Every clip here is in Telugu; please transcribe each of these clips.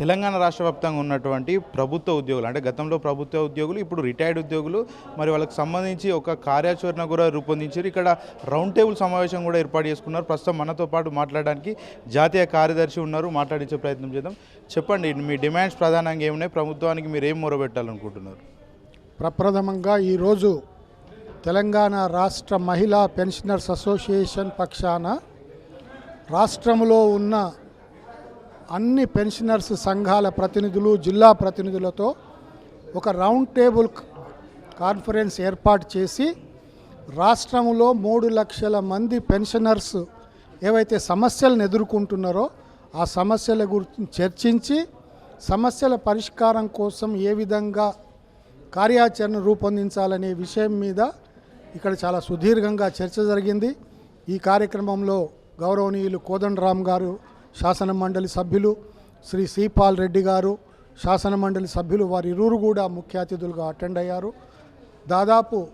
తెలంగాణ రాష్ట్ర వ్యాప్తంగా ఉన్నటువంటి ప్రభుత్వ ఉద్యోగులు అంటే గతంలో ప్రభుత్వ ఉద్యోగులు ఇప్పుడు రిటైర్డ్ ఉద్యోగులు మరి వాళ్ళకి సంబంధించి ఒక కార్యాచరణ కూడా రూపొందించారు. ఇక్కడ రౌండ్ టేబుల్ సమావేశం కూడా ఏర్పాటు చేసుకున్నారు. ప్రస్తుతం మనతో పాటు మాట్లాడడానికి జాతీయ కార్యదర్శి ఉన్నారు. మాట్లాడించే ప్రయత్నం చేద్దాం. చెప్పండి మీ డిమాండ్స్ ప్రధానంగా ఏమున్నాయి? ప్రభుత్వానికి మీరు ఏం మొరబెట్టాలనుకుంటున్నారు? ప్రప్రథమంగా ఈరోజు తెలంగాణ రాష్ట్ర మహిళా పెన్షనర్స్ అసోసియేషన్ పక్షాన రాష్ట్రంలో ఉన్న అన్ని పెన్షనర్స్ సంఘాల ప్రతినిధులు జిల్లా ప్రతినిధులతో ఒక రౌండ్ టేబుల్ కాన్ఫరెన్స్ ఏర్పాటు చేసి రాష్ట్రంలో మూడు లక్షల మంది పెన్షనర్స్ ఏవైతే సమస్యలను ఎదుర్కొంటున్నారో ఆ సమస్యల గురించి చర్చించి సమస్యల పరిష్కారం కోసం ఏ విధంగా కార్యాచరణ రూపొందించాలనే విషయం మీద ఇక్కడ చాలా సుదీర్ఘంగా చర్చ జరిగింది. ఈ కార్యక్రమంలో గౌరవనీయులు కోదండరామ్ గారు శాసన మండలి సభ్యులు శ్రీ శ్రీపాల్ రెడ్డి గారు శాసన మండలి సభ్యులు వారి ఇరువురు కూడా ముఖ్య అతిథులుగా అటెండ్ అయ్యారు. దాదాపు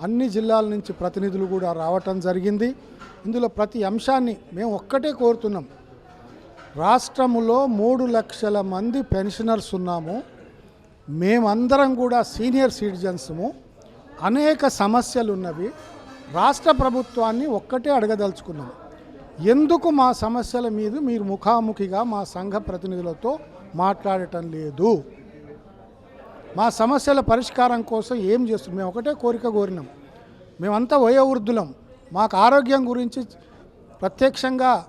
అన్ని జిల్లాల నుంచి ప్రతినిధులు కూడా రావటం జరిగింది. ఇందులో ప్రతి అంశాన్ని మేము ఒక్కటే కోరుతున్నాం. రాష్ట్రములో మూడు లక్షల మంది పెన్షనర్స్ ఉన్నాము. మేమందరం కూడా సీనియర్ సిటిజన్స్ము. అనేక సమస్యలు ఉన్నవి. రాష్ట్ర ప్రభుత్వాన్ని ఒక్కటే అడగదలుచుకున్నాము ఎందుకు మా సమస్యల మీద మీరు ముఖాముఖిగా మా సంఘ ప్రతినిధులతో మాట్లాడటం లేదు? మా సమస్యల పరిష్కారం కోసం ఏం చేస్తున్నాం మేము ఒకటే కోరిక కోరినాం. మేమంతా వయోవృద్ధులం. మాకు ఆరోగ్యం గురించి ప్రత్యక్షంగా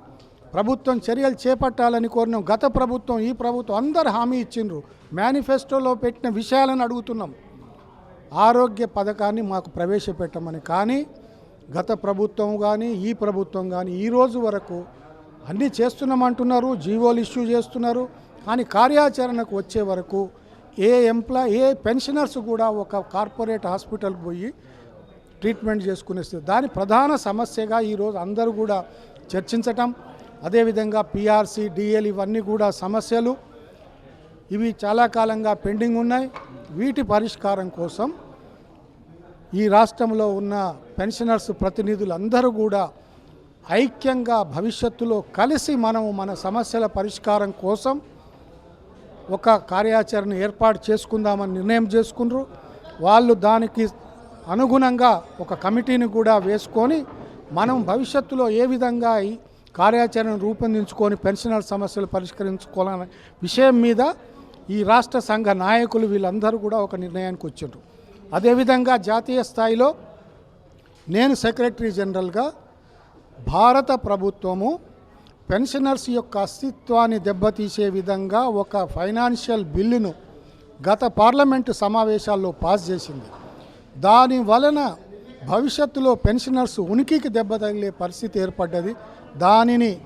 ప్రభుత్వం చర్యలు చేపట్టాలని కోరినాం. గత ప్రభుత్వం ఈ ప్రభుత్వం అందరు హామీ ఇచ్చిండ్రు. మేనిఫెస్టోలో పెట్టిన విషయాలను అడుగుతున్నాం. ఆరోగ్య పథకాన్ని మాకు ప్రవేశపెట్టమని. కానీ గత ప్రభుత్వం కానీ ఈ ప్రభుత్వం కానీ ఈ రోజు వరకు అన్నీ చేస్తున్నామంటున్నారు జీవోలు ఇష్యూ చేస్తున్నారు. కానీ కార్యాచరణకు వచ్చే వరకు ఏ ఎంప్లాయ్ ఏ పెన్షనర్స్ కూడా ఒక కార్పొరేట్ హాస్పిటల్కి పోయి ట్రీట్మెంట్ చేసుకునేస్తుంది దాని ప్రధాన సమస్యగా ఈరోజు అందరూ కూడా చర్చించటం. అదేవిధంగా పిఆర్సి డిఎల్ ఇవన్నీ కూడా సమస్యలు. ఇవి చాలా కాలంగా పెండింగ్ ఉన్నాయి. వీటి పరిష్కారం కోసం ఈ రాష్ట్రంలో ఉన్న పెన్షనర్స్ ప్రతినిధులందరూ కూడా ఐక్యంగా భవిష్యత్తులో కలిసి మనము మన సమస్యల పరిష్కారం కోసం ఒక కార్యాచరణ ఏర్పాటు చేసుకుందామని నిర్ణయం చేసుకున్నారు వాళ్ళు దానికి అనుగుణంగా ఒక కమిటీని కూడా వేసుకొని మనం భవిష్యత్తులో ఏ విధంగా ఈ కార్యాచరణ రూపొందించుకొని పెన్షనర్ సమస్యలు పరిష్కరించుకోవాలనే విషయం మీద ఈ రాష్ట్ర సంఘ నాయకులు వీళ్ళందరూ కూడా ఒక నిర్ణయానికి వచ్చారు అదేవిధంగా జాతీయ స్థాయిలో నేను సెక్రటరీ జనరల్గా భారత ప్రభుత్వము పెన్షనర్స్ యొక్క అస్తిత్వాన్ని దెబ్బతీసే విధంగా ఒక ఫైనాన్షియల్ బిల్లును గత పార్లమెంటు సమావేశాల్లో పాస్ చేసింది. దాని వలన భవిష్యత్తులో పెన్షనర్స్ ఉనికికి దెబ్బ తగిలే పరిస్థితి ఏర్పడ్డది. దానిని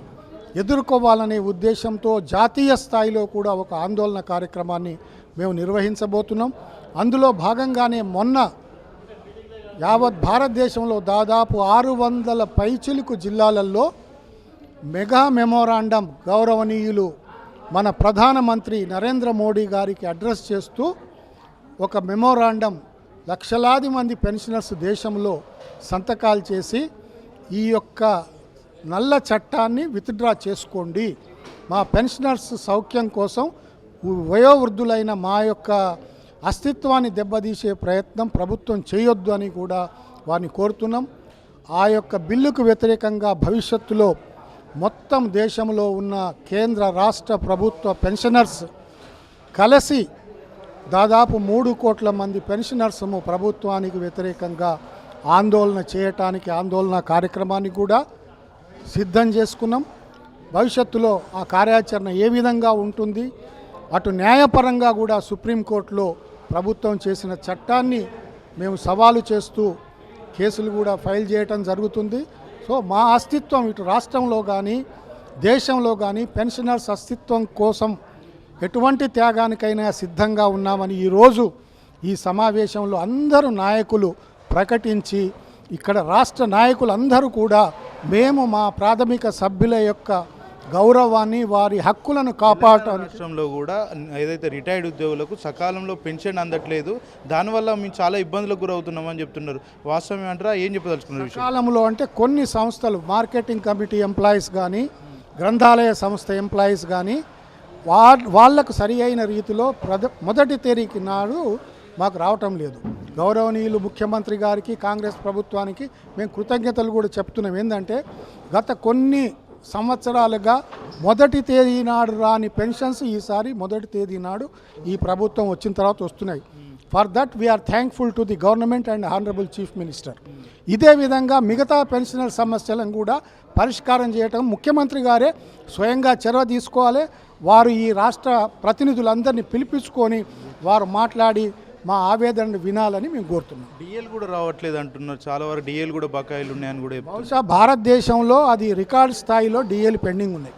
ఎదుర్కోవాలనే ఉద్దేశంతో జాతీయ స్థాయిలో కూడా ఒక ఆందోళన కార్యక్రమాన్ని మేము నిర్వహించబోతున్నాం. అందులో భాగంగానే మొన్న యావత్ భారతదేశంలో దాదాపు ఆరు వందల పైచిలుకు జిల్లాలలో మెగా మెమోరాండం గౌరవనీయులు మన ప్రధానమంత్రి నరేంద్ర మోడీ గారికి అడ్రస్ చేస్తూ ఒక మెమోరాండం లక్షలాది మంది పెన్షనర్స్ దేశంలో సంతకాలు చేసి ఈ యొక్క నల్ల చట్టాన్ని విత్డ్రా చేసుకోండి. మా పెన్షనర్స్ సౌఖ్యం కోసం వయోవృద్ధులైన మా యొక్క అస్తిత్వాన్ని దెబ్బతీసే ప్రయత్నం ప్రభుత్వం చేయొద్దు అని కూడా వారిని కోరుతున్నాం. ఆ యొక్క బిల్లుకు వ్యతిరేకంగా భవిష్యత్తులో మొత్తం దేశంలో ఉన్న కేంద్ర రాష్ట్ర ప్రభుత్వ పెన్షనర్స్ కలిసి దాదాపు మూడు కోట్ల మంది పెన్షనర్స్ ప్రభుత్వానికి వ్యతిరేకంగా ఆందోళన చేయటానికి ఆందోళన కార్యక్రమాన్ని కూడా సిద్ధం చేసుకున్నాం. భవిష్యత్తులో ఆ కార్యాచరణ ఏ విధంగా ఉంటుంది అటు న్యాయపరంగా కూడా సుప్రీంకోర్టులో ప్రభుత్వం చేసిన చట్టాన్ని మేము సవాలు చేస్తూ కేసులు కూడా ఫైల్ చేయటం జరుగుతుంది. సో మా అస్తిత్వం ఇటు రాష్ట్రంలో కానీ దేశంలో కానీ పెన్షనర్స్ అస్తిత్వం కోసం ఎటువంటి త్యాగానికైనా సిద్ధంగా ఉన్నామని ఈరోజు ఈ సమావేశంలో అందరూ నాయకులు ప్రకటించి ఇక్కడ రాష్ట్ర నాయకులు అందరూ కూడా మేము మా ప్రాథమిక సభ్యుల యొక్క గౌరవాన్ని వారి హక్కులను కాపాడటానికి. రాష్ట్రంలో కూడా ఏదైతే రిటైర్డ్ ఉద్యోగులకు సకాలంలో పెన్షన్ అందట్లేదు దానివల్ల మేము చాలా ఇబ్బందులకు గురవుతున్నామని చెప్తున్నారు. వాస్తవం ఏమంటారా ఏం చెప్పదలుచుకున్నారు ఈ విషయం? కాలంలో అంటే కొన్ని సంస్థలు మార్కెటింగ్ కమిటీ ఎంప్లాయీస్ కానీ గ్రంథాలయ సంస్థ ఎంప్లాయీస్ కానీ వా వాళ్ళకు సరి అయిన రీతిలో ప్రద మొదటి తేదీకి నాడు మాకు రావటం లేదు. గౌరవనీయులు ముఖ్యమంత్రి గారికి కాంగ్రెస్ ప్రభుత్వానికి మేము కృతజ్ఞతలు కూడా చెప్తున్నాం. ఏంటంటే గత కొన్ని సంవత్సరాలుగా మొదటి తేదీ నాడు రాని పెన్షన్స్ ఈసారి మొదటి తేదీ నాడు ఈ ప్రభుత్వం వచ్చిన తర్వాత వస్తున్నాయి. For that we are thankful to the government and honourable chief minister ఇదే విధంగా మిగతా పెన్షనర్ సమస్యలను కూడా పరిష్కారం చేయటం ముఖ్యమంత్రి గారే స్వయంగా చొరవ తీసుకోవాలి. వారు ఈ రాష్ట్ర ప్రతినిధులందరినీ పిలిపించుకొని వారు మాట్లాడి మా ఆవేదనను వినాలని మేము కోరుతున్నాం. డిఎల్ కూడా రావట్లేదు అంటున్నారు. చాలా వరకు డిఎల్ కూడా బకాయిలు ఉన్నాయని కూడా బహుశా భారతదేశంలో అది రికార్డ్ స్థాయిలో డిఎల్ పెండింగ్ ఉన్నాయి.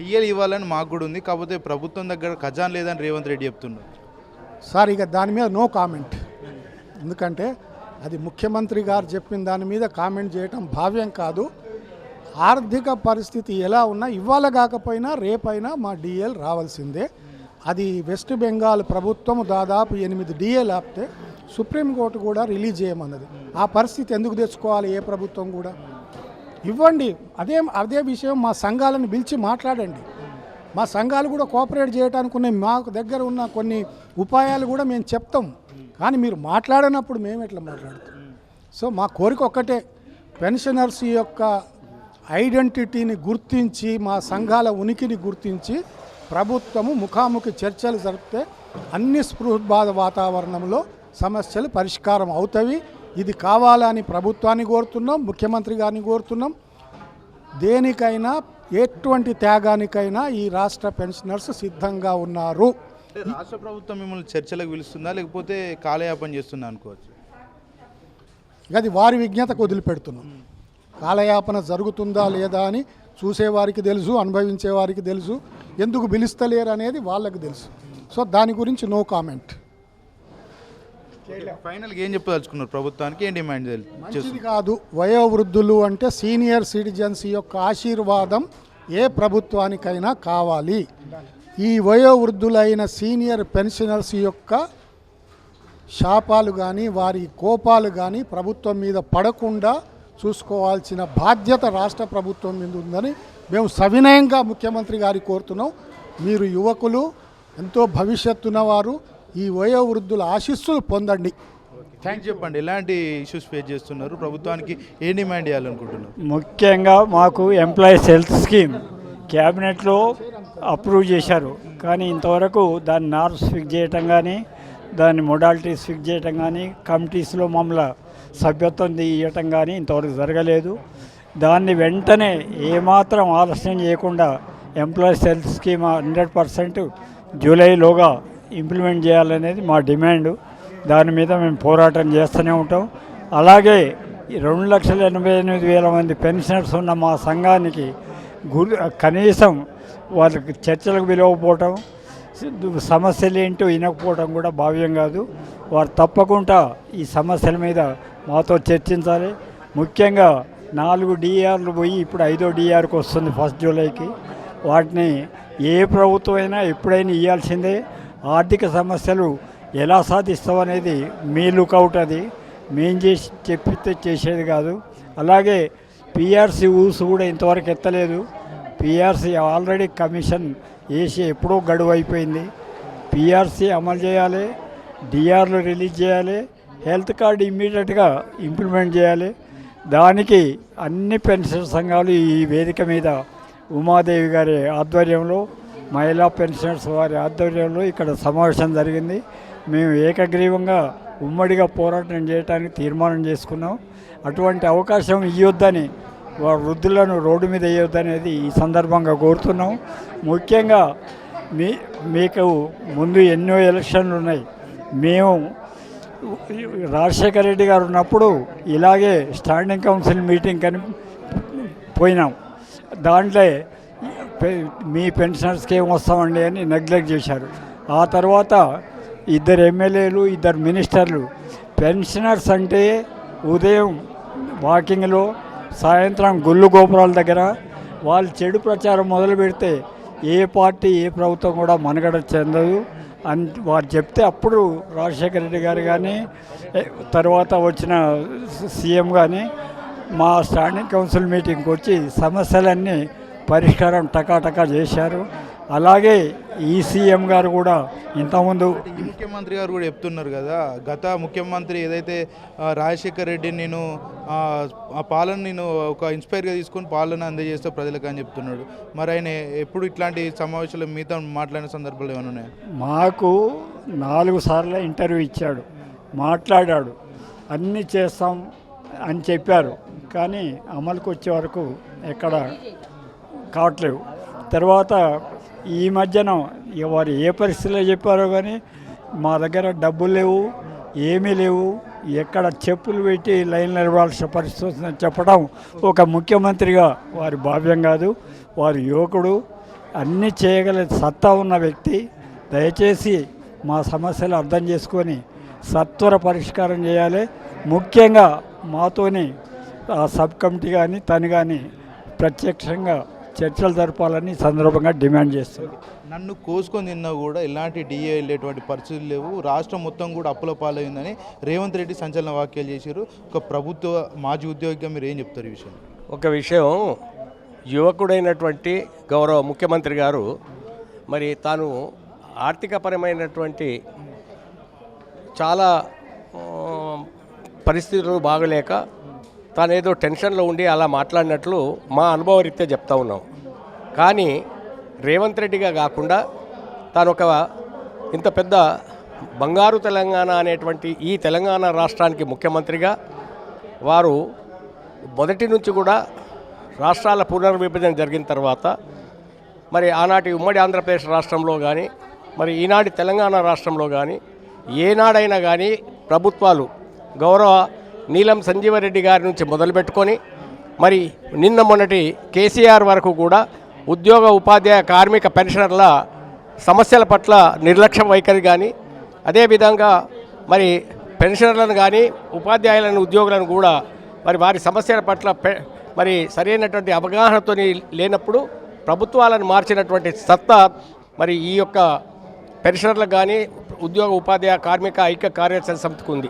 డిఎల్ ఇవ్వాలని మాకు కూడా ఉంది. కాకపోతే ప్రభుత్వం దగ్గర ఖజాన్ లేదని రేవంత్ రెడ్డి చెప్తున్నారు. సార్ ఇక దాని మీద నో కామెంట్. ఎందుకంటే అది ముఖ్యమంత్రి గారు చెప్పిన దాని మీద కామెంట్ చేయటం భావ్యం కాదు. ఆర్థిక పరిస్థితి ఎలా ఉన్నా ఇవాళ కాకపోయినా రేపైనా మా డిఎల్ రావాల్సిందే. అది వెస్ట్ బెంగాల్ ప్రభుత్వం దాదాపు ఎనిమిది డిఏలు ఆపితే సుప్రీంకోర్టు కూడా రిలీజ్ చేయమన్నది. ఆ పరిస్థితి ఎందుకు తెచ్చుకోవాలి? ఏ ప్రభుత్వం కూడా? ఇవ్వండి. అదే అదే విషయం మా సంఘాలను పిలిచి మాట్లాడండి. మా సంఘాలు కూడా కోఆపరేట్ చేయడానికి ఉన్న మాకు దగ్గర ఉన్న కొన్ని ఉపాయాలు కూడా మేము చెప్తాం. కానీ మీరు మాట్లాడనప్పుడు మేము ఎట్లా మాట్లాడతాం? సో మా కోరిక ఒక్కటే. పెన్షనర్స్ యొక్క ఐడెంటిటీని గుర్తించి మా సంఘాల ఉనికిని గుర్తించి ప్రభుత్వము ముఖాముఖి చర్చలు జరిపితే అన్ని స్పృహబాధ వాతావరణంలో సమస్యలు పరిష్కారం అవుతాయి ఇది కావాలని ప్రభుత్వాన్ని కోరుతున్నాం ముఖ్యమంత్రి గారిని కోరుతున్నాం. దేనికైనా ఎటువంటి త్యాగానికైనా ఈ రాష్ట్ర పెన్షనర్స్ సిద్ధంగా ఉన్నారు. రాష్ట్ర ప్రభుత్వం మిమ్మల్ని చర్చలకు పిలుస్తుందా? లేకపోతే కాలయాపన చేస్తుందా అనుకోవచ్చు? అది వారి విజ్ఞతకు వదిలిపెడుతున్నాం. కాలయాపన జరుగుతుందా లేదా అని చూసేవారికి తెలుసు అనుభవించే వారికి తెలుసు ఎందుకు పిలుస్తలేరు అనేది వాళ్ళకి తెలుసు. సో దాని గురించి నో కామెంట్. ఫైనల్గా ఏం చెప్పదలుచుకున్నారు? ప్రభుత్వానికి ఏం డిమాండ్ మంచిది కాదు. వయోవృద్ధులు అంటే సీనియర్ సిటిజన్స్ యొక్క ఆశీర్వాదం ఏ ప్రభుత్వానికైనా కావాలి. ఈ వయోవృద్ధులైన సీనియర్ పెన్షనర్స్ యొక్క శాపాలు కానీ వారి కోపాలు కానీ ప్రభుత్వం మీద పడకుండా చూసుకోవాల్సిన బాధ్యత రాష్ట్ర ప్రభుత్వం మీద ఉందని మేము సవినయంగా ముఖ్యమంత్రి గారి కోరుతున్నాం. మీరు యువకులు ఎంతో భవిష్యత్తున్న వారు ఈ వయోవృద్ధుల ఆశీస్సులు పొందండి. థ్యాంక్ చెప్పండి. ఎలాంటి ఇష్యూస్ ఫేస్ చేస్తున్నారు? ప్రభుత్వానికి ఏ డిమాండ్ చేయాలనుకుంటున్నారు? ముఖ్యంగా మాకు ఎంప్లాయీస్ హెల్త్ స్కీమ్ క్యాబినెట్లో అప్రూవ్ చేశారు. కానీ ఇంతవరకు దాని నార్మ్స్ ఫిక్స్ చేయటం కానీ దాని మొడాలిటీస్ ఫిక్స్ చేయటం కానీ కమిటీస్లో మమ్మల్ని సభ్యత్వం తీయటం కానీ ఇంతవరకు జరగలేదు. దాన్ని వెంటనే ఏమాత్రం ఆలస్యం చేయకుండా employees health scheme hundred percent జూలైలోగా implement చేయాలనేది మా డిమాండ్. దాని మీద మేము పోరాటం చేస్తూనే ఉంటాం. అలాగే రెండు లక్షల ఎనభై ఎనిమిది వేల మంది పెన్షనర్స్ ఉన్న మా సంఘానికి గురి కనీసం వాళ్ళకి చర్చలకు పిలవకపోవటం సమస్యలు ఏంటో వినకపోవటం కూడా భావ్యం కాదు. వారు తప్పకుండా ఈ సమస్యల మీద మాతో చర్చించాలి. ముఖ్యంగా నాలుగు డిఆర్లు పోయి ఇప్పుడు ఐదో డిఆర్కి వస్తుంది ఫస్ట్ జూలైకి. వాటిని ఏ ప్రభుత్వం అయినా ఎప్పుడైనా ఇవ్వాల్సిందే ఆర్థిక సమస్యలు ఎలా సాధిస్తామనేది మీ లుకౌట్ అది. మేం చేసి చెప్పితే చేసేది కాదు. అలాగే పిఆర్సీ ఊసు కూడా ఇంతవరకు ఎత్తలేదు. పిఆర్సీ ఆల్రెడీ కమిషన్ వేసి ఎప్పుడో గడువు అయిపోయింది. పిఆర్సీ అమలు చేయాలి. డిఆర్లు రిలీజ్ చేయాలి. హెల్త్ కార్డు ఇమ్మీడియట్గా ఇంప్లిమెంట్ చేయాలి. దానికి అన్ని పెన్షన్ సంఘాలు ఈ వేదిక మీద ఉమాదేవి గారి ఆధ్వర్యంలో మహిళా పెన్షనర్స్ వారి ఆధ్వర్యంలో ఇక్కడ సమావేశం జరిగింది. మేము ఏకగ్రీవంగా ఉమ్మడిగా పోరాటం చేయడానికి తీర్మానం చేసుకున్నాం. అటువంటి అవకాశం ఇవ్వద్దని వారి వృద్ధులను రోడ్డు మీద వేయొద్దనేది ఈ సందర్భంగా కోరుతున్నాం. ముఖ్యంగా మీ మీకు ముందు ఎన్నో ఎలక్షన్లు ఉన్నాయి. మేము రాజశేఖర రెడ్డి గారు ఉన్నప్పుడు ఇలాగే స్టాండింగ్ కౌన్సిల్ మీటింగ్ కని పోయినాం. దాంట్లో మీ పెన్షనర్స్కి ఏం వస్తామండి అని నెగ్లెక్ట్ చేశారు. ఆ తర్వాత ఇద్దరు ఎమ్మెల్యేలు ఇద్దరు మినిస్టర్లు పెన్షనర్స్ అంటే ఉదయం వాకింగ్లో సాయంత్రం గుళ్ళు గోపురాల దగ్గర వాళ్ళు చెడు ప్రచారం మొదలు పెడితే ఏ పార్టీ ఏ ప్రభుత్వం కూడా మనుగడ చెందదు. అని వారు చెప్తే అప్పుడు రాజశేఖర రెడ్డి గారు కానీ తర్వాత వచ్చిన సీఎం కానీ మా స్టాండింగ్ కౌన్సిల్ మీటింగ్కి వచ్చి సమస్యలన్నీ పరిష్కారం టకాటకా చేశారు. అలాగే ఈ సీఎం గారు కూడా ఇంతకుముందు ముఖ్యమంత్రి గారు కూడా చెప్తున్నారు కదా గత ముఖ్యమంత్రి ఏదైతే రాజశేఖర్ రెడ్డి నేను ఆ, ఆ పాలన నేను ఒక ఇన్స్పైర్గా తీసుకొని పాలన అందజేస్తే ప్రజలకు అని చెప్తున్నాడు. మరి ఆయన ఎప్పుడు ఇట్లాంటి సమావేశాలు మీతో మాట్లాడిన సందర్భాలు ఏమైనా ఉన్నాయా? మాకు నాలుగు సార్లు ఇంటర్వ్యూ ఇచ్చాడు మాట్లాడాడు అన్నీ చేస్తాం అని చెప్పారు. కానీ అమలుకు వచ్చే వరకు ఎక్కడ కావట్లేవు తర్వాత ఈ మధ్యన వారు ఏ పరిస్థితిలో చెప్పారో కానీ మా దగ్గర డబ్బులు లేవు ఏమీ లేవు. ఎక్కడ చెప్పులు పెట్టి లైన్ నిలవాల్సిన పరిస్థితి వస్తుందని చెప్పడం ఒక ముఖ్యమంత్రిగా వారి భావ్యం కాదు వారి యువకుడు. అన్నీ చేయగల సత్తా ఉన్న వ్యక్తి. దయచేసి మా సమస్యలు అర్థం చేసుకొని సత్వర పరిష్కారం చేయాలి. ముఖ్యంగా మాతోని ఆ సబ్ కమిటీ కానీ తను కానీ ప్రత్యక్షంగా చర్చలు జరపాలని సందర్భంగా డిమాండ్ చేస్తున్నాం. నన్ను కోసుకొని తిన్నా కూడా ఎలాంటి డిఏ వెళ్ళేటువంటి పరిస్థితులు లేవు. రాష్ట్రం మొత్తం కూడా అప్పుల పాలైందని రేవంత్ రెడ్డి సంచలన వ్యాఖ్యలు చేశారు. ఒక ప్రభుత్వ మాజీ ఉద్యోగిగా మీరు ఏం చెప్తారు ఈ విషయం? ఒక విషయం యువకుడైనటువంటి గౌరవ ముఖ్యమంత్రి గారు మరి తాను ఆర్థికపరమైనటువంటి చాలా పరిస్థితులు బాగలేక తాను ఏదో టెన్షన్లో ఉండి అలా మాట్లాడినట్లు మా అనుభవ రీత్యా చెప్తా ఉన్నాం. కానీ రేవంత్ రెడ్డిగా కాకుండా తాను ఒక ఇంత పెద్ద బంగారు తెలంగాణ అనేటువంటి ఈ తెలంగాణ రాష్ట్రానికి ముఖ్యమంత్రిగా వారు మొదటి నుంచి కూడా రాష్ట్రాల పునర్విభజన జరిగిన తర్వాత మరి ఆనాటి ఉమ్మడి ఆంధ్రప్రదేశ్ రాష్ట్రంలో కానీ మరి ఈనాటి తెలంగాణ రాష్ట్రంలో కానీ ఏనాడైనా కానీ ప్రభుత్వాలు గౌరవ నీలం సంజీవరెడ్డి గారి నుంచి మొదలుపెట్టుకొని మరి నిన్న మొన్నటి కేసీఆర్ వరకు కూడా ఉద్యోగ ఉపాధ్యాయ కార్మిక పెన్షనర్ల సమస్యల పట్ల నిర్లక్ష్యం వైఖరి కానీ అదేవిధంగా మరి పెన్షనర్లను కానీ ఉపాధ్యాయులను ఉద్యోగులను కూడా మరి వారి సమస్యల పట్ల పె- మరి సరైనటువంటి అవగాహనతో లేనప్పుడు ప్రభుత్వాలను మార్చినటువంటి సత్తా మరి ఈ యొక్క పెన్షనర్లకు కానీ ఉద్యోగ ఉపాధ్యాయ కార్మిక ఐక్య కార్యాచరణ సమితికి ఉంది.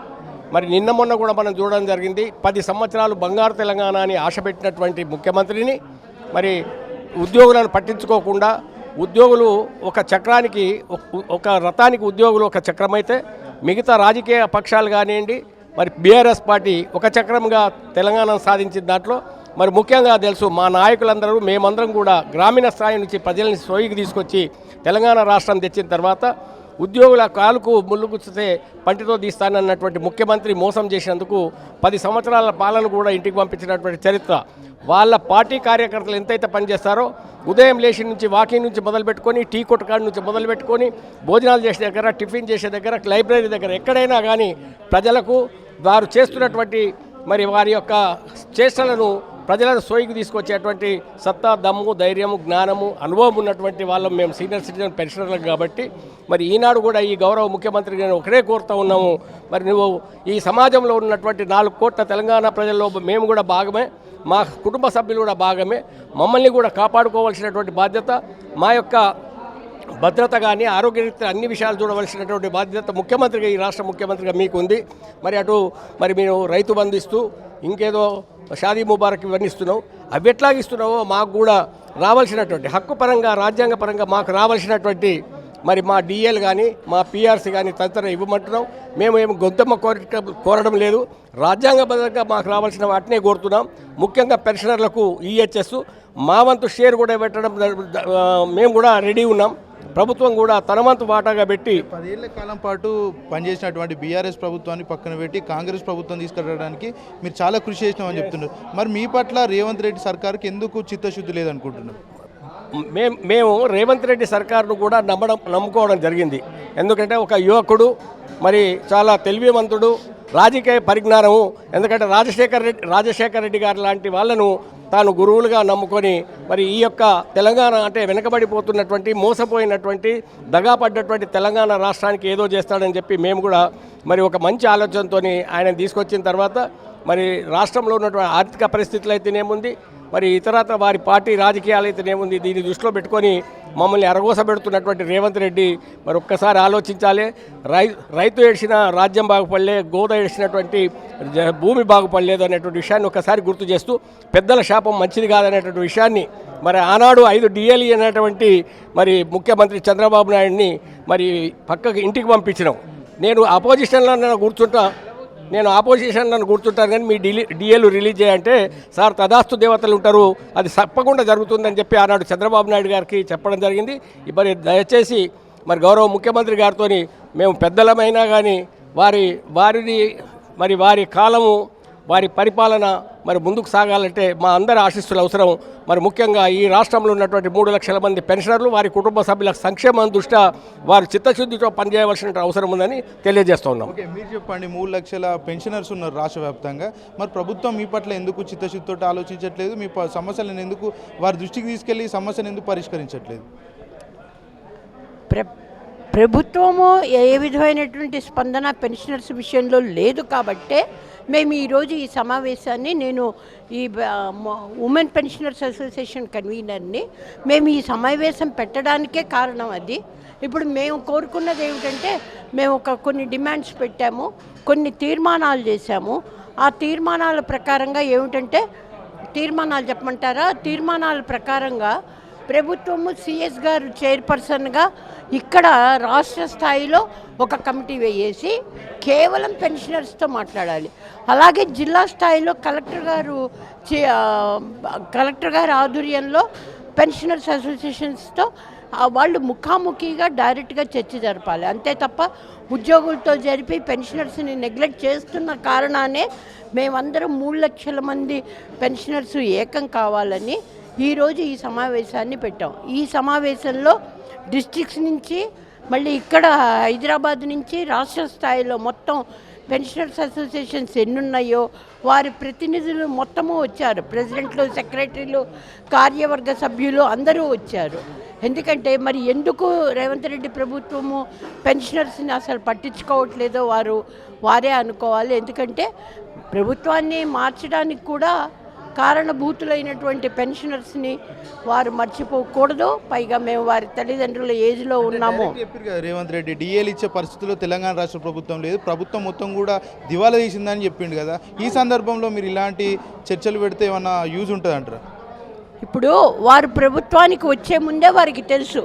మరి నిన్న మొన్న కూడా మనం చూడడం జరిగింది. పది సంవత్సరాలు బంగారు తెలంగాణ అని ఆశ పెట్టినటువంటి ముఖ్యమంత్రిని మరి ఉద్యోగులను పట్టించుకోకుండా ఉద్యోగులు ఒక చక్రానికి ఒక- ఒక రథానికి ఉద్యోగులు ఒక చక్రమైతే మిగతా రాజకీయ పక్షాలు కానివ్వండి మరి బీఆర్ఎస్ పార్టీ ఒక చక్రంగా తెలంగాణ సాధించిన దాంట్లో మరి ముఖ్యంగా తెలుసు మా నాయకులందరూ మేమందరం కూడా గ్రామీణ స్థాయి నుంచి ప్రజల్ని సోయికి తీసుకొచ్చి తెలంగాణ రాష్ట్రం తెచ్చిన తర్వాత ఉద్యోగుల కాలుకు ముళ్ళు గుచ్చితే పంటితో తీస్తానన్నటువంటి ముఖ్యమంత్రి మోసం చేసినందుకు పది సంవత్సరాల పాలన కూడా ఇంటికి పంపించినటువంటి చరిత్ర. వాళ్ళ పార్టీ కార్యకర్తలు ఎంతైతే పనిచేస్తారో ఉదయం లేచి నుంచి వాకింగ్ నుంచి మొదలుపెట్టుకొని టీ కొట్టుకాడ నుంచి మొదలుపెట్టుకొని భోజనాలు చేసే దగ్గర టిఫిన్ చేసే దగ్గర లైబ్రరీ దగ్గర ఎక్కడైనా కానీ ప్రజలకు వారు చేస్తున్నటువంటి మరి వారి యొక్క చేష్టలను ప్రజలను సోయికి తీసుకొచ్చేటువంటి సత్తా దమ్ము ధైర్యము జ్ఞానము అనుభవం ఉన్నటువంటి వాళ్ళం మేము సీనియర్ సిటిజన్ పెన్షనర్లకు కాబట్టి. మరి ఈనాడు కూడా ఈ గౌరవ ముఖ్యమంత్రి నేను ఒకటే కోరుతా ఉన్నాము. మరి నువ్వు ఈ సమాజంలో ఉన్నటువంటి నాలుగు కోట్ల తెలంగాణ ప్రజల్లో మేము కూడా భాగమే మా కుటుంబ సభ్యులు కూడా భాగమే. మమ్మల్ని కూడా కాపాడుకోవాల్సినటువంటి బాధ్యత మా యొక్క భద్రత కానీ ఆరోగ్యరీత్యా అన్ని విషయాలు చూడవలసినటువంటి బాధ్యత ముఖ్యమంత్రిగా ఈ రాష్ట్ర ముఖ్యమంత్రిగా మీకు ఉంది మరి అటు మరి మీరు రైతు బంధిస్తూ ఇంకేదో షాదీ ముబారక్ ఇవన్నీ ఇస్తున్నావు. అవి ఎట్లాగ ఇస్తున్నావో మాకు కూడా రావాల్సినటువంటి హక్కు పరంగా రాజ్యాంగ పరంగా మాకు రావాల్సినటువంటి మరి మా డిఎల్ కానీ మా పిఆర్సీ కానీ తదితర ఇవ్వమంటున్నాం. మేము ఏమి గొంతమ్మ కోరిక కోరడం లేదు. రాజ్యాంగబద్ధంగా మాకు రావాల్సిన వాటినే కోరుతున్నాం. ముఖ్యంగా పెన్షనర్లకు ఈహెచ్ఎస్ మా వంతు షేర్ కూడా పెట్టడం మేము కూడా రెడీ ఉన్నాం. ప్రభుత్వం కూడా తన వంతు వాటాగా పెట్టి పదేళ్ళ కాలం పాటు పనిచేసినటువంటి బీఆర్ఎస్ ప్రభుత్వాన్ని పక్కన పెట్టి కాంగ్రెస్ ప్రభుత్వం తీసుకురావడానికి మీరు చాలా కృషి చేసినామని చెప్తున్నారు. మరి మీ పట్ల రేవంత్ రెడ్డి సర్కార్కి ఎందుకు చిత్తశుద్ధి లేదనుకుంటున్నారు? మేము మేము రేవంత్ రెడ్డి సర్కారును కూడా నమ్మడం నమ్ముకోవడం జరిగింది. ఎందుకంటే ఒక యువకుడు మరి చాలా తెలివివంతుడు రాజకీయ పరిజ్ఞానము ఎందుకంటే రాజశేఖర్ రెడ్డి రాజశేఖర్ రెడ్డి గారు లాంటి వాళ్ళను తాను గురువులుగా నమ్ముకొని మరి ఈ యొక్క తెలంగాణ అంటే వెనకబడిపోతున్నటువంటి మోసపోయినటువంటి దగాపడ్డటువంటి తెలంగాణ రాష్ట్రానికి ఏదో చేస్తాడని చెప్పి మేము కూడా మరి ఒక మంచి ఆలోచనతో ఆయన తీసుకొచ్చిన తర్వాత మరి రాష్ట్రంలో ఉన్నటువంటి ఆర్థిక పరిస్థితులు అయితేనేముంది మరి ఇతరత్ర వారి పార్టీ రాజకీయాలు అయితేనేముంది దీన్ని దృష్టిలో పెట్టుకొని మమ్మల్ని అరగోసబెడుతున్నటువంటి రేవంత్ రెడ్డి మరి ఒక్కసారి ఆలోచించాలి. రై రైతు ఏడ్చిన రాజ్యం బాగుపడలే గోద ఏడ్చినటువంటి జ- భూమి బాగుపడలేదు అనేటువంటి విషయాన్ని ఒకసారి గుర్తు చేస్తూ పెద్దల శాపం మంచిది కాదనేటువంటి విషయాన్ని మరి ఆనాడు ఐదు డిఎల్ఈ అనేటువంటి మరి ముఖ్యమంత్రి చంద్రబాబు నాయుడిని మరి పక్కకి ఇంటికి పంపించినాం. నేను అపోజిషన్లో కూర్చుంటా నేను ఆపోజిషన్ నన్ను గుర్తుంటాను కానీ మీ డిలీ డిఏలు రిలీజ్ చేయంటే సార్ తదాస్తు దేవతలు ఉంటారు అది తప్పకుండా జరుగుతుందని చెప్పి ఆనాడు చంద్రబాబు నాయుడు గారికి చెప్పడం జరిగింది. మరి దయచేసి మరి గౌరవ ముఖ్యమంత్రి గారితో మేము పెద్దలమైనా కానీ వారి వారిని మరి వారి కాలము వారి పరిపాలన మరి ముందుకు సాగాలంటే మా అందరి ఆశీస్సులు అవసరం. మరి ముఖ్యంగా ఈ రాష్ట్రంలో ఉన్నటువంటి మూడు లక్షల మంది పెన్షనర్లు వారి కుటుంబ సభ్యుల సంక్షేమం దృష్ట్యా వారు చిత్తశుద్ధితో పనిచేయవలసిన అవసరం ఉందని తెలియజేస్తున్నాం ఓకే మీరు చెప్పండి మూడు లక్షల పెన్షనర్స్ ఉన్నారు రాష్ట్ర వ్యాప్తంగా. మరి ప్రభుత్వం మీ పట్ల ఎందుకు చిత్తశుద్ధితో ఆలోచించట్లేదు? మీ సమస్యలను ఎందుకు వారి దృష్టికి తీసుకెళ్ళి సమస్యను ఎందుకు పరిష్కరించట్లేదు? ప్ర ప్రభుత్వము ఏ విధమైనటువంటి స్పందన పెన్షనర్స్ విషయంలో లేదు కాబట్టే మేము ఈరోజు ఈ సమావేశాన్ని నేను ఈ ఉమెన్ పెన్షనర్స్ అసోసియేషన్ కన్వీనర్ని మేము ఈ సమావేశం పెట్టడానికే కారణం అది. ఇప్పుడు మేము కోరుకున్నది ఏమిటంటే మేము ఒక కొన్ని డిమాండ్స్ పెట్టాము కొన్ని తీర్మానాలు చేశాము. ఆ తీర్మానాల ప్రకారంగా ఏమిటంటే తీర్మానాలు చెప్పమంటారా? తీర్మానాల ప్రకారంగా ప్రభుత్వము సిఎస్ గారు చైర్పర్సన్గా ఇక్కడ రాష్ట్ర స్థాయిలో ఒక కమిటీ వేయేసి కేవలం పెన్షనర్స్తో మాట్లాడాలి. అలాగే జిల్లా స్థాయిలో కలెక్టర్ గారు చే- కలెక్టర్ గారి ఆధ్వర్యంలో పెన్షనర్స్ అసోసియేషన్స్తో ఆ వాళ్ళు ముఖాముఖిగా డైరెక్ట్గా చర్చ జరపాలి. అంతే తప్ప ఉద్యోగులతో జరిపి పెన్షనర్స్ని నెగ్లెక్ట్ చేస్తున్న కారణానే మేమందరం మూడు లక్షల మంది పెన్షనర్స్ ఏకం కావాలని ఈరోజు ఈ సమావేశాన్ని పెట్టాం. ఈ సమావేశంలో డిస్ట్రిక్ట్స్ నుంచి మళ్ళీ ఇక్కడ హైదరాబాద్ నుంచి రాష్ట్ర స్థాయిలో మొత్తం పెన్షనర్స్ అసోసియేషన్స్ ఎన్నున్నాయో వారి ప్రతినిధులు మొత్తము వచ్చారు. ప్రెసిడెంట్లు సెక్రటరీలు కార్యవర్గ సభ్యులు అందరూ వచ్చారు. ఎందుకంటే మరి ఎందుకు రేవంత్ రెడ్డి ప్రభుత్వము పెన్షనర్స్ని అసలు పట్టించుకోవట్లేదో వారు వారే అనుకోవాలి. ఎందుకంటే ప్రభుత్వాన్ని మార్చడానికి కూడా కారణభూతులైనటువంటి పెన్షనర్స్ని వారు మర్చిపోకూడదు. పైగా మేము వారి తల్లిదండ్రుల ఏజ్లో ఉన్నాము. రేవంత్ రెడ్డి డిఏలు ఇచ్చే పరిస్థితుల్లో తెలంగాణ రాష్ట్ర ప్రభుత్వం లేదు. ప్రభుత్వం మొత్తం కూడా దివాలా తీసిందని చెప్పిండు కదా. ఈ సందర్భంలో మీరు ఇలాంటి చర్చలు పెడితే ఏమన్నా యూజ్ ఉంటుందంటారా ఇప్పుడు వారు ప్రభుత్వానికి వచ్చే ముందే వారికి తెలుసు.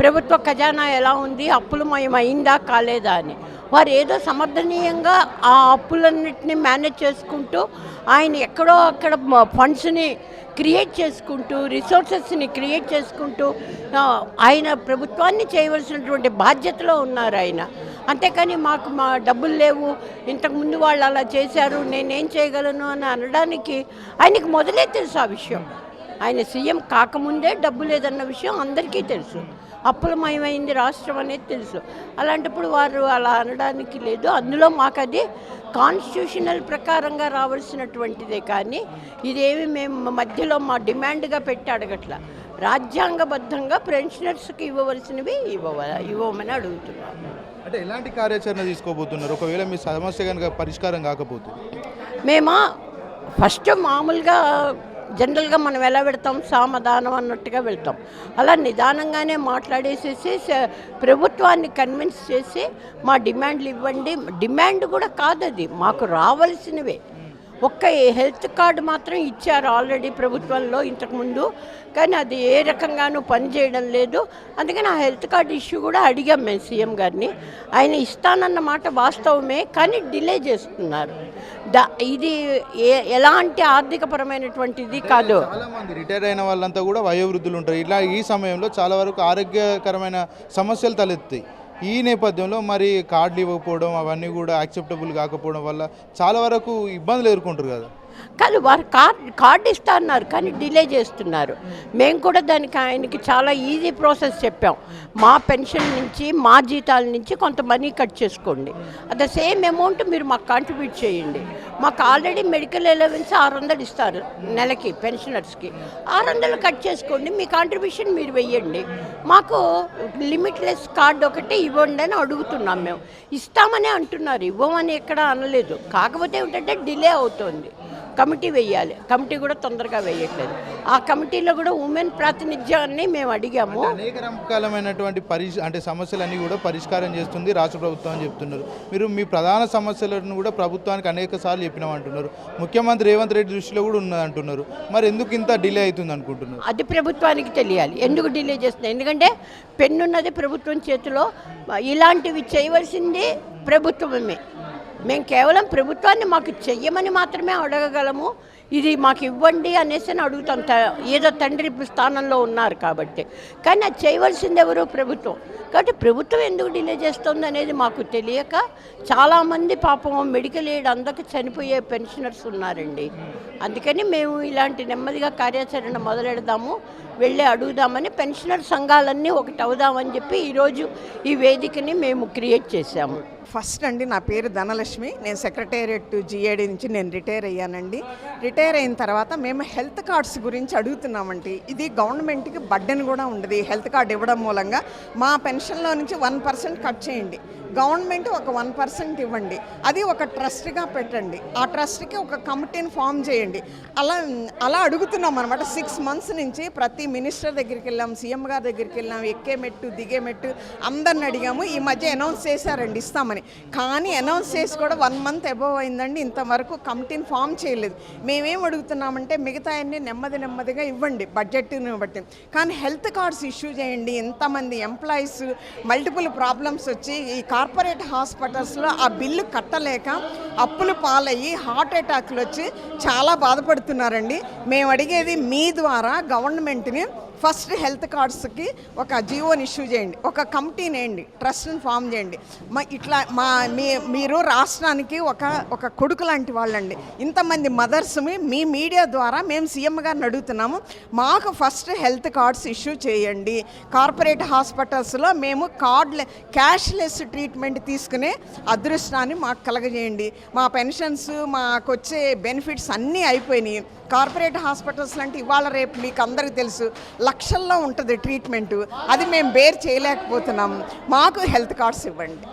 ప్రభుత్వ ఖజానా ఎలా ఉంది అప్పులమయం అయిందా కాలేదా అని. వారు ఏదో సమర్థనీయంగా ఆ అప్పులన్నింటినీ మేనేజ్ చేసుకుంటూ ఆయన ఎక్కడో అక్కడ ఫండ్స్ని క్రియేట్ చేసుకుంటూ రిసోర్సెస్ని క్రియేట్ చేసుకుంటూ ఆయన ప్రభుత్వాన్ని చేయవలసినటువంటి బాధ్యతలో ఉన్నారు ఆయన. అంతేకాని మాకు మా డబ్బులు లేవు ఇంతకుముందు వాళ్ళు అలా చేశారు నేనేం చేయగలను అని అనడానికి ఆయనకి మొదలే తెలుసు ఆ విషయం. ఆయన సీఎం కాకముందే డబ్బు లేదన్న విషయం అందరికీ తెలుసు. అప్పులమయమైంది రాష్ట్రం అనేది తెలుసు. అలాంటప్పుడు వారు అలా అనడానికి లేదు. అందులో మాకు అది కాన్స్టిట్యూషనల్ ప్రకారంగా రావాల్సినటువంటిదే కానీ ఇదేమి మేము మధ్యలో మా డిమాండ్గా పెట్టి అడగట్ల. రాజ్యాంగబద్ధంగా పెన్షనర్స్కి ఇవ్వవలసినవి ఇవ్వ ఇవ్వమని అడుగుతున్నాం. అంటే ఎలాంటి కార్యాచరణ తీసుకోబోతున్నారు? ఒకవేళ మీ సమస్య కనుక పరిష్కారం కాకపోతే. మేమా ఫస్ట్ మామూలుగా జనరల్గా మనం ఎలా పెడతాం సామధానం అన్నట్టుగా వెళ్తాం. అలా నిదానంగానే మాట్లాడేసేసి ప్రభుత్వాన్ని కన్విన్స్ చేసి మా డిమాండ్లు ఇవ్వండి. డిమాండ్ కూడా కాదు అది మాకు రావాల్సినవే. ఒక్క హెల్త్ కార్డు మాత్రం ఇచ్చారు ఆల్రెడీ ప్రభుత్వంలో ఇంతకుముందు. కానీ అది ఏ రకంగానూ పనిచేయడం లేదు. అందుకని ఆ హెల్త్ కార్డు ఇష్యూ కూడా అడిగాం మేము సీఎం గారిని. ఆయన ఇస్తానన్న మాట వాస్తవమే కానీ డిలే చేస్తున్నారు. దా ఇది ఏ ఎలాంటి ఆర్థికపరమైనటువంటిది కాదు. చాలా మంది రిటైర్ అయిన వాళ్ళంతా కూడా వయోవృద్ధులు ఉంటారు. ఇలా ఈ సమయంలో చాలా వరకు ఆరోగ్యకరమైన సమస్యలు తలెత్తాయి. ఈ నేపథ్యంలో మరి కార్డులు ఇవ్వకపోవడం అవన్నీ కూడా యాక్సెప్టబుల్ కాకపోవడం వల్ల చాలా వరకు ఇబ్బందులు ఎదుర్కొంటారు కదా. కానీ వారు కార్డ్ కార్డు ఇస్తా అన్నారు కానీ డిలే చేస్తున్నారు. మేము కూడా దానికి ఆయనకి చాలా ఈజీ ప్రాసెస్ చెప్పాం. మా పెన్షన్ నుంచి మా జీతాల నుంచి కొంత మనీ కట్ చేసుకోండి. అట్ ద సేమ్ అమౌంట్ మీరు మాకు కాంట్రిబ్యూట్ చేయండి. మాకు ఆల్రెడీ మెడికల్ అలవెన్స్ ఆరు వందలు ఇస్తారు నెలకి పెన్షనర్స్కి. ఆరు వందలు కట్ చేసుకోండి మీ కాంట్రిబ్యూషన్ మీరు వెయ్యండి. మాకు లిమిట్లెస్ కార్డు ఒకటి ఇవ్వండి అని అడుగుతున్నాం మేము. ఇస్తామనే అంటున్నారు ఇవ్వమని ఎక్కడ అనలేదు. కాకపోతే ఏమిటంటే డిలే అవుతుంది. కమిటీ వేయాలి. కమిటీ కూడా తొందరగా వేయట్లేదు. ఆ కమిటీలో కూడా ఉమెన్ ప్రాతినిధ్యాన్ని మేము అడిగాము. అనేక రకాలమైనటువంటి పరిష్ అంటే సమస్యలన్నీ కూడా పరిష్కారం చేస్తుంది రాష్ట్ర ప్రభుత్వం అని చెప్తున్నారు. మీరు మీ ప్రధాన సమస్యలను కూడా ప్రభుత్వానికి అనేక సార్లు చెప్పినామంటున్నారు. ముఖ్యమంత్రి రేవంత్ రెడ్డి దృష్టిలో కూడా ఉన్నది అంటున్నారు మరి ఎందుకు ఇంత డిలే అవుతుంది అనుకుంటున్నారు? అది ప్రభుత్వానికి తెలియాలి. ఎందుకు డిలే చేస్తుంది ఎందుకంటే పెన్నున్నది ప్రభుత్వం చేతిలో. ఇలాంటివి చేయవలసింది ప్రభుత్వమే. మేము కేవలం ప్రభుత్వాన్ని మాకు చెయ్యమని మాత్రమే అడగగలము. ఇది మాకు ఇవ్వండి అనేసి అని అడుగుతాం. త- ఏదో తండ్రి స్థానంలో ఉన్నారు కాబట్టి. కానీ అది చేయవలసింది ఎవరు? ప్రభుత్వం. కాబట్టి ప్రభుత్వం ఎందుకు డిలే చేస్తుంది అనేది మాకు తెలియక చాలామంది పాపం మెడికల్ ఎయిడ్ అందక చనిపోయే పెన్షనర్స్ ఉన్నారండి. అందుకని మేము ఇలాంటి నెమ్మదిగా కార్యాచరణ మొదలెడదాము. వెళ్ళి అడుగుదామని పెన్షనర్ సంఘాలన్నీ ఒకటి అవుదామని చెప్పి ఈరోజు ఈ వేదికని మేము క్రియేట్ చేశాము. ఫస్ట్ అండి నా పేరు ధనలక్ష్మి. నేను సెక్రటేరియట్ జిఏడి నుంచి నేను రిటైర్ అయ్యానండి. రిటైర్ రిటైర్ అయిన తర్వాత మేము హెల్త్ కార్డ్స్ గురించి అడుగుతున్నామండి. ఇది గవర్నమెంట్కి బడ్డెన్ కూడా ఉండదు. హెల్త్ కార్డ్ ఇవ్వడం మూలంగా మా పెన్షన్లో నుంచి వన్ పర్సెంట్ కట్ చేయండి. గవర్నమెంట్ ఒక వన్ పర్సెంట్ ఇవ్వండి. అది ఒక ట్రస్ట్గా పెట్టండి. ఆ ట్రస్ట్కి ఒక కమిటీని ఫామ్ చేయండి. అలా అలా అడుగుతున్నాం అనమాట సిక్స్ మంత్స్ నుంచి ప్రతి మినిస్టర్ దగ్గరికి వెళ్ళాం సీఎం గారి దగ్గరికి వెళ్ళాం ఎక్కే మెట్టు దిగే మెట్టు అందరిని అడిగాము. ఈ మధ్య అనౌన్స్ చేశారండి ఇస్తామని. కానీ అనౌన్స్ చేసి కూడా వన్ మంత్ అబోవ్ అయిందండి. ఇంతవరకు కమిటీని ఫామ్ చేయలేదు. మేమేం అడుగుతున్నామంటే మిగతా అన్ని నెమ్మది నెమ్మదిగా ఇవ్వండి బడ్జెట్ని బట్టి. కానీ హెల్త్ కార్డ్స్ ఇష్యూ చేయండి. ఎంతమంది ఎంప్లాయీస్ మల్టిపుల్ ప్రాబ్లమ్స్ వచ్చి ఈ కార్పొరేట్ హాస్పిటల్స్లో ఆ బిల్లు కట్టలేక అప్పులు పాలయ్యి హార్ట్ అటాక్లు వచ్చి చాలా బాధపడుతున్నారండి. మేము అడిగేది మీ ద్వారా గవర్నమెంట్ని ఫస్ట్ హెల్త్ కార్డ్స్కి ఒక జియోని ఇష్యూ చేయండి. ఒక కమిటీ నేయండి. ట్రస్ట్ని ఫామ్ చేయండి. మా ఇట్లా మా మీ మీరు రాష్ట్రానికి ఒక ఒక కొడుకు లాంటి వాళ్ళండి. ఇంతమంది మదర్స్ని మీ మీడియా ద్వారా మేము సీఎం గారిని అడుగుతున్నాము మాకు ఫస్ట్ హెల్త్ కార్డ్స్ ఇష్యూ చేయండి. కార్పొరేట్ హాస్పిటల్స్లో మేము కార్డ్ క్యాష్లెస్ ట్రీట్మెంట్ తీసుకునే అదృష్టాన్ని మాకు కలగజేయండి. మా పెన్షన్స్ మాకు వచ్చే బెనిఫిట్స్ అన్నీ అయిపోయినాయి. కార్పొరేట్ హాస్పిటల్స్ లాంటి ఇవాళ రేపు మీకు అందరికీ తెలుసు లక్షల్లో ఉంటుంది ట్రీట్మెంట్. అది మేము బేర్ చేయలేకపోతున్నాం. మాకు హెల్త్ కార్డ్స్ ఇవ్వండి.